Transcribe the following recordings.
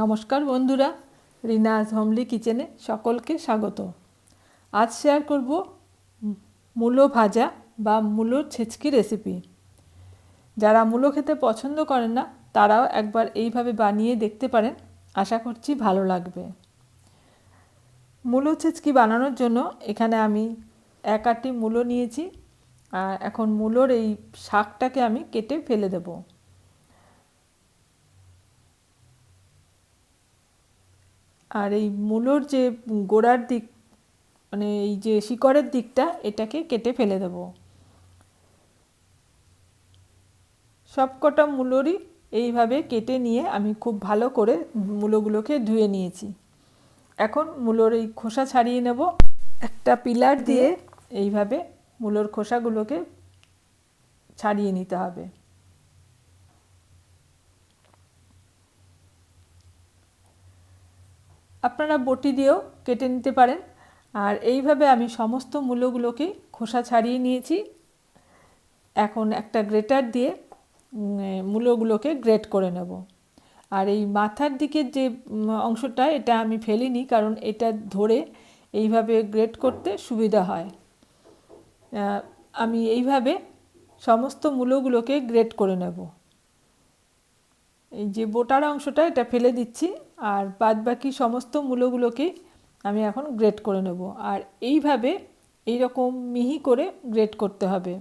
নমস্কার বন্ধুরা রিনাজ হোমলি কিচেনে সকলকে স্বাগত। আজ শেয়ার করব মূলো ভাজা বা মূলোর ছেচকি রেসিপি যারা মূলো খেতে পছন্দ করেন না, তারাও একবার এইভাবে বানিয়ে দেখতে পারেন, আশা করছি ভালো লাগবে। মূলো ছেচকি বানানোর জন্য এখানে আমি এক আটটি মূলো নিয়েছি, আর এখন মূলোর এই শাকটাকে আমি কেটে ফেলে দেবো। আর এই মূলোর যে গোড়ার দিক মানে এই যে শিকড়ের দিকটা, এটাকে কেটে ফেলে দেব। সবকটা মূলোরই এইভাবে কেটে নিয়ে আমি খুব ভালো করে মূলোগুলোকে ধুয়ে নিয়েছি। এখন মূলোর এই খোসা ছাড়িয়ে নেব। একটা পিলার দিয়ে এইভাবে মূলোর খোসাগুলোকে ছাড়িয়ে নিতে হবে। আপনারা বটি দিয়েও কেটে নিতে পারেন। আর এইভাবে আমি সমস্ত মূলগুলোকেই খোসা ছাড়িয়ে নিয়েছি। এখন একটা গ্রেটার দিয়ে মূলগুলোকে গ্রেট করে নেব। আর এই মাথার দিকের যে অংশটা, এটা আমি ফেলিনি কারণ এটা ধরে এইভাবে গ্রেট করতে সুবিধা হয়। আমি এইভাবে সমস্ত মূলগুলোকে গ্রেট করে নেব। এই যে বোটার অংশটা, এটা ফেলে দিচ্ছি আর বাদ বাকি সমস্ত মূলগুলোকে আমি এখন গ্রেট করে নেব। আর এইভাবে এই রকম মিহি করে গ্রেট করতে হবে।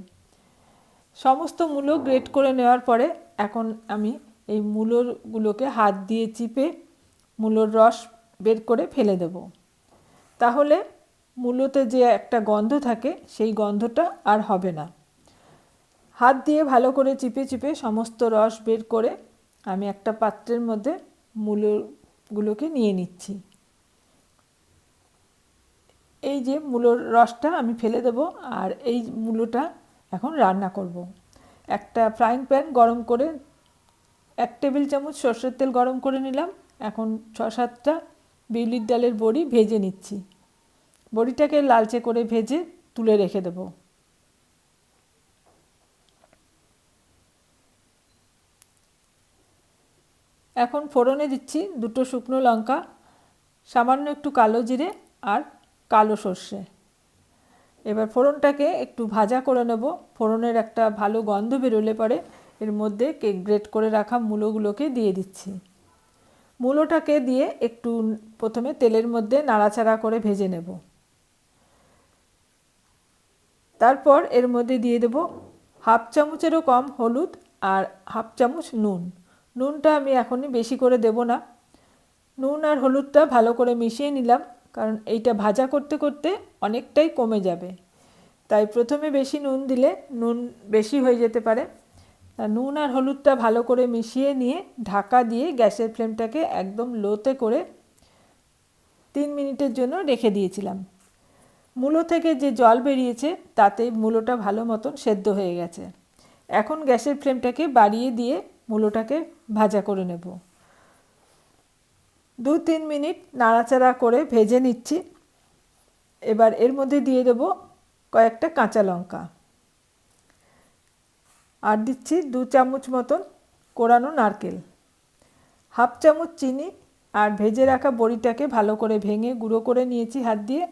সমস্ত মূলো গ্রেট করে নেওয়ার পরে এখন আমি এই মূলোগুলোকে হাত দিয়ে চিপে মূলোর রস বের করে ফেলে দেব। তাহলে মূলোতে যে একটা গন্ধ থাকে, সেই গন্ধটা আর হবে না। হাত দিয়ে ভালো করে চিপে চিপে সমস্ত রস বের করে আমি একটা পাত্রের মধ্যে মূলগুলোকে নিয়ে নিচ্ছি। এই যে মূলোর রসটা আমি ফেলে দেব আর এই মূলোটা এখন রান্না করব। একটা ফ্রাইং প্যান গরম করে এক টেবিল চামচ সর্ষের তেল গরম করে নিলাম। এখন ছ সাতটা বিউলির ডালের বড়ি ভেজে নিচ্ছি। বড়িটাকে লালচে করে ভেজে তুলে রেখে দেবো। এখন ফোড়নে দিচ্ছি দুটো শুকনো লঙ্কা, সামান্য একটু কালো জিরে আর কালো সর্ষে। এবার ফোড়নটাকে একটু ভাজা করে নেব। ফোড়নের একটা ভালো গন্ধ বেরোলে পরে এর মধ্যে কেক গ্রেট করে রাখা মূলোগুলোকে দিয়ে দিচ্ছি। মূলোটাকে দিয়ে একটু প্রথমে তেলের মধ্যে নাড়াচাড়া করে ভেজে নেব। তারপর এর মধ্যে দিয়ে দেব হাফ চামচেরও কম হলুদ আর হাফ চামচ নুন। নুনটা আমি এখনই বেশি করে দেব না। নুন আর হলুদটা ভালো করে মিশিয়ে নিলাম, কারণ এইটা ভাজা করতে করতে অনেকটাই কমে যাবে। তাই প্রথমে বেশি নুন দিলে নুন বেশি হয়ে যেতে পারে। নুন আর হলুদটা ভালো করে মিশিয়ে নিয়ে ঢাকা দিয়ে গ্যাসের ফ্লেমটাকে একদম লোতে করে তিন মিনিটের জন্য রেখে দিয়েছিলাম। মূলো থেকে যে জল বেরিয়েছে, তাতে মূলোটা ভালো মতন সেদ্ধ হয়ে গেছে। এখন গ্যাসের ফ্লেমটাকে বাড়িয়ে দিয়ে মূলোটাকে ভাজা করে নেব। দু তিন মিনিট নাড়াচাড়া করে ভেজে নিচ্ছি। এবার এর মধ্যে দিয়ে দেব কয়েকটা কাঁচা লঙ্কা। আর দিচ্ছি দু চামচ মতন কোরানো নারকেল। হাফ চামচ চিনি আর ভেজে রাখা বড়িটাকে ভালো করে ভেঙে গুঁড়ো করে নিয়েছি হাত দিয়ে।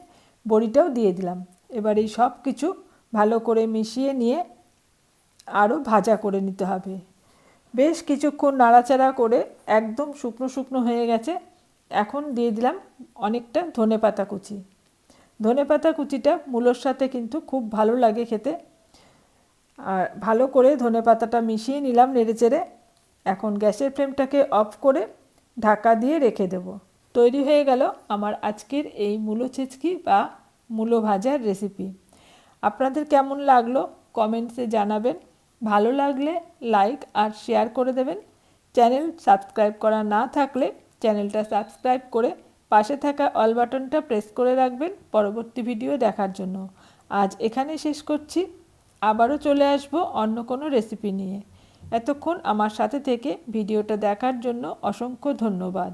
বড়িটাও দিয়ে দিলাম। এবার এই সব কিছু ভালো করে মিশিয়ে নিয়ে আরও ভাজা করে নিতে হবে। বেশ কিছুক্ষণ নাড়াচাড়া করে একদম শুকনো শুকনো হয়ে গেছে। এখন দিয়ে দিলাম অনেকটা ধনে পাতা কুচি। ধনে পাতা কুচিটা মূলোর সাথে কিন্তু খুব ভালো লাগে খেতে। আর ভালো করে ধনে পাতাটা মিশিয়ে নিলাম নেড়েচেড়ে এখন গ্যাসের ফ্লেমটাকে অফ করে ঢাকা দিয়ে রেখে দেব। তৈরি হয়ে গেল আমার আজকের এই মূলো ছেচকি বা মূলো ভাজার রেসিপি। আপনাদের কেমন লাগল কমেন্টসে জানাবেন। ভালো লাগলে লাইক আর শেয়ার করে দেবেন। চ্যানেল সাবস্ক্রাইব করা না থাকলে চ্যানেলটা সাবস্ক্রাইব করে পাশে থাকা অল বাটনটা প্রেস করে রাখবেন পরবর্তী ভিডিও দেখার জন্য। আজ এখানে শেষ করছি। আবারও চলে আসব অন্য কোনো রেসিপি নিয়ে। এতক্ষণ আমার সাথে থেকে ভিডিওটা দেখার জন্য অসংখ্য ধন্যবাদ।